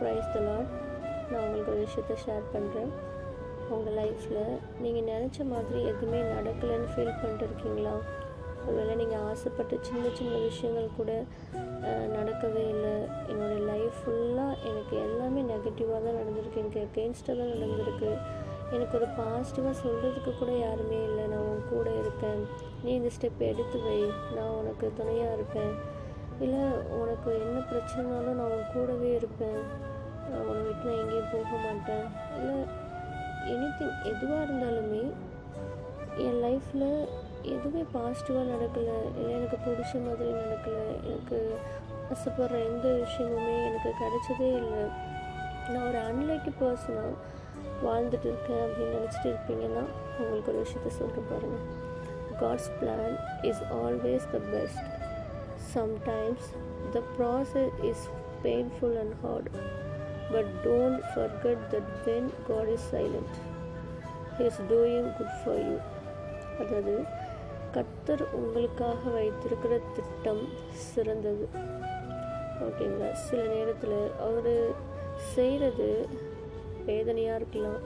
Price தலாட் நான் உங்களுக்கு ஒரு விஷயத்த ஷேர் பண்ணுறேன் உங்கள் லைஃப்பில் நீங்கள் நினச்ச மாதிரி எதுவுமே நடக்கலைன்னு ஃபீல் பண்ணிட்டு இருக்கீங்களா ஒருவேளை நீங்கள் ஆசைப்பட்ட சின்ன சின்ன விஷயங்கள் கூட நடக்கவே இல்லை. என்னோடய லைஃப் ஃபுல்லாக எனக்கு எல்லாமே நெகட்டிவாக தான் நடந்திருக்கு. எனக்கு அகெயின்ஸ்டாக தான் நடந்திருக்கு. எனக்கு ஒரு பாசிட்டிவாக சொல்கிறதுக்கு கூட யாருமே இல்லை. நான் உன் கூட இருக்கேன். நீ இந்த ஸ்டெப் எடுத்து வை. நான் உனக்கு துணையாக இருப்பேன். இல்லை உனக்கு என்ன பிரச்சனைனாலும் நான் உன் கூடவே இருப்பேன். உன்னை விட்டு நான் எங்கேயும் போக மாட்டேன். இல்லை எனிதிங் எதுவாக இருந்தாலுமே என் லைஃப்பில் எதுவுமே பாசிட்டிவாக நடக்கலை. இல்லை எனக்கு பிடிச்ச மாதிரி நடக்கலை. எனக்கு ஆசைப்படுற எந்த விஷயமுமே எனக்கு கிடைச்சதே இல்லை. நான் ஒரு அன்லைக்கு பர்சனாக வாழ்ந்துட்டு இருக்கேன் அப்படின்னு நினச்சிட்டு இருப்பீங்கன்னா உங்களுக்கு ஒரு விஷயத்த சொல்ல பாருங்கள் God's plan is always the best sometimes the process is painful and hard but don't forget that when God is silent is doing good for you அதாவது கத்தர் உங்களுக்காக வைத்திருக்கிற திட்டம் சிறந்தது. ஓகேங்களா சில நேரத்தில் அவர் செய்கிறது வேதனையாக இருக்கலாம்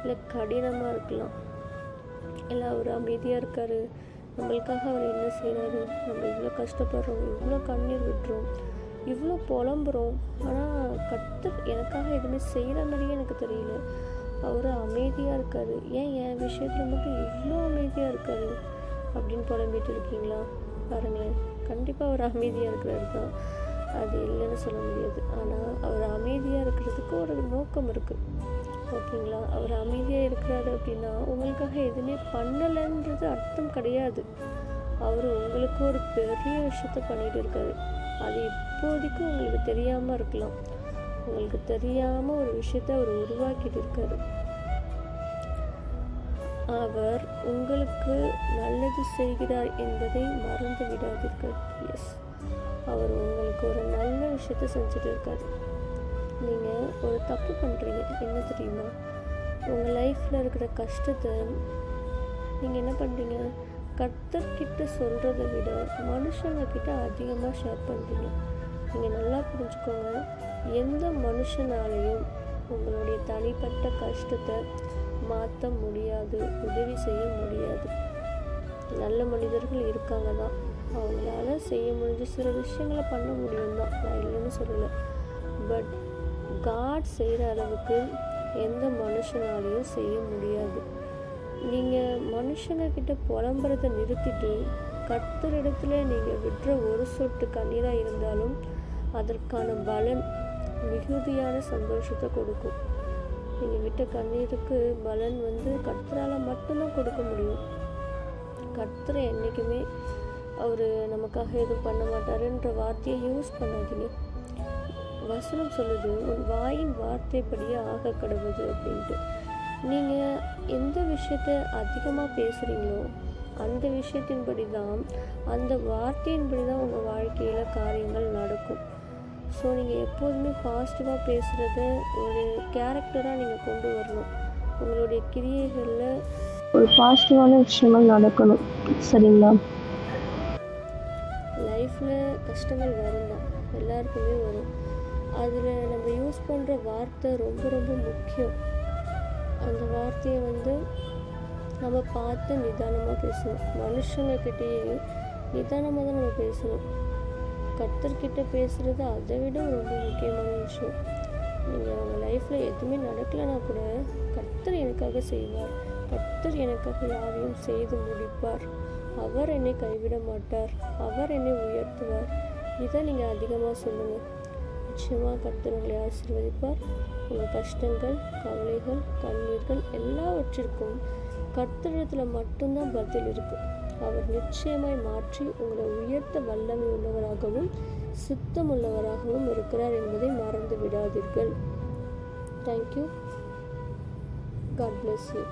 இல்லை கடினமாக இருக்கலாம். இல்லை அவர் அமைதியாக இருக்கார் நம்மளுக்காக அவர் என்ன செய்கிறாரு நம்ம இவ்வளோ கஷ்டப்படுறோம் இவ்வளோ கண்ணீர் விட்டுறோம் இவ்வளோ புலம்புறோம். ஆனால் கற்று எனக்காக எதுவுமே செய்கிற மாதிரியே எனக்கு தெரியல. அவர் அமைதியாக இருக்கார். ஏன் என் விஷயத்தில் மட்டும் இவ்வளோ அமைதியாக இருக்கார் அப்படின்னு புலம்பிட்டு இருக்கீங்களா? பாருங்களேன். கண்டிப்பாக அவர் அமைதியாக இருக்கிறது தான். அது இல்லைன்னு சொல்ல முடியாது. ஆனால் அவர் அமைதியாக இருக்கிறதுக்கு ஒரு நோக்கம் இருக்குது ஓகேங்களா? அவர் அமைதியாக இருக்கிறாரு அப்படின்னா உங்களுக்காக எதுவுமே பண்ணலைன்றது அர்த்தம் கிடையாது. அவர் உங்களுக்கு ஒரு பெரிய விஷயத்த பண்ணிட்டு இருக்காரு. அது இப்போதைக்கு உங்களுக்கு தெரியாமல் இருக்கலாம். உங்களுக்கு தெரியாமல் ஒரு விஷயத்த அவர் உருவாக்கிட்டு இருக்காரு. அவர் உங்களுக்கு நல்லது செய்கிறார் என்பதை மறந்து விடாதீர்கள். எஸ் அவர் உங்களுக்கு ஒரு நல்ல விஷயத்த செஞ்சுட்டு இருக்காரு. நீங்கள் ஒரு தப்பு பண்ணுறீங்க என்ன தெரியுமா? உங்கள் லைஃப்பில் இருக்கிற கஷ்டத்தை நீங்கள் என்ன பண்ணுறீங்க கத்தர்கிட்ட சொல்கிறத விட மனுஷங்கக்கிட்ட அதிகமாக ஷேர் பண்ணுறீங்க நீங்கள் நல்லா புரிஞ்சுக்கோங்க. எந்த மனுஷனாலையும் உங்களுடைய தனிப்பட்ட கஷ்டத்தை மாற்ற முடியாது உதவி செய்ய முடியாது. நல்ல மனிதர்கள் இருக்காங்க தான். அவங்களால செய்ய முடிஞ்ச சில விஷயங்களை பண்ண முடியும் தான் நான் இல்லைன்னு சொல்லலை. பட் காட் செய்கிற அளவுக்கு எந்த மனுஷனாலையும் செய்ய முடியாது. நீங்கள் மனுஷங்கக்கிட்ட புலம்புறதை நிறுத்திட்டு கர்த்தரிடத்துல நீங்கள் விடுற ஒரு சொட்டு கண்ணீராக இருந்தாலும் அதற்கான பலன் மிகுதியான சந்தோஷத்தை கொடுக்கும். நீங்கள் விட்ட கண்ணீருக்கு பலன் வந்து கர்த்தரால் மட்டும்தான் கொடுக்க முடியும். கர்த்தரை என்றைக்குமே அவர் நமக்காக எதுவும் பண்ண மாட்டாருன்ற வார்த்தையை யூஸ் பண்ணாதீங்க. வசனம் சொல்லுது உன் வாயின் வார்த்தைப்படியே ஆக கடவுது அப்படின்ட்டு. நீங்கள் எந்த விஷயத்த அதிகமாக பேசுகிறீங்களோ அந்த விஷயத்தின்படி தான் அந்த வார்த்தையின்படி தான் உங்கள் வாழ்க்கையில் காரியங்கள் நடக்கும். ஸோ நீங்கள் எப்போதுமே பாசிட்டிவாக பேசுகிறத ஒரு கேரக்டராக நீங்கள் கொண்டு வரணும். உங்களுடைய கிரியைகளில் ஒரு பாசிட்டிவான விஷயங்கள் நடக்கணும். சரிங்களா? கஷ்டங்கள் வரும் தான். எல்லாருக்குமே வரும். அதில் நம்ம யூஸ் பண்ணுற வார்த்தை ரொம்ப ரொம்ப முக்கியம். அந்த வார்த்தையை வந்து நம்ம பார்த்து நிதானமாக பேசணும். மனுஷங்கக்கிட்டேயே நிதானமாக தான் நம்ம பேசணும். கர்த்தர்கிட்ட பேசுகிறது அதை விட ரொம்ப முக்கியமான விஷயம். நீங்கள் அவங்க லைஃப்பில் எதுவுமே நடக்கலைன்னா கூட கர்த்தர் எனக்காக செய்வார். கர்த்தர் எனக்காக யாரையும் செய்து முடிப்பார். அவர் என்னை கைவிட மாட்டார் அவர் என்னை உயர்த்துவார். இதை நீங்கள் அதிகமாக சொல்லுங்கள் நிச்சயமாக கர்த்தர் உங்களை ஆசீர்வதிப்பார். உங்கள் கஷ்டங்கள் கவலைகள் கண்ணீர்கள் எல்லாவற்றிற்கும் கர்த்தரிடத்தில் மட்டும்தான் பதில் இருக்குது அவர் நிச்சயமாய் மாற்றி உங்களை உயர்த்த வல்லமை உள்ளவராகவும் சுத்தம் உள்ளவராகவும் இருக்கிறார் என்பதை மறந்து விடாதீர்கள். Thank you God bless you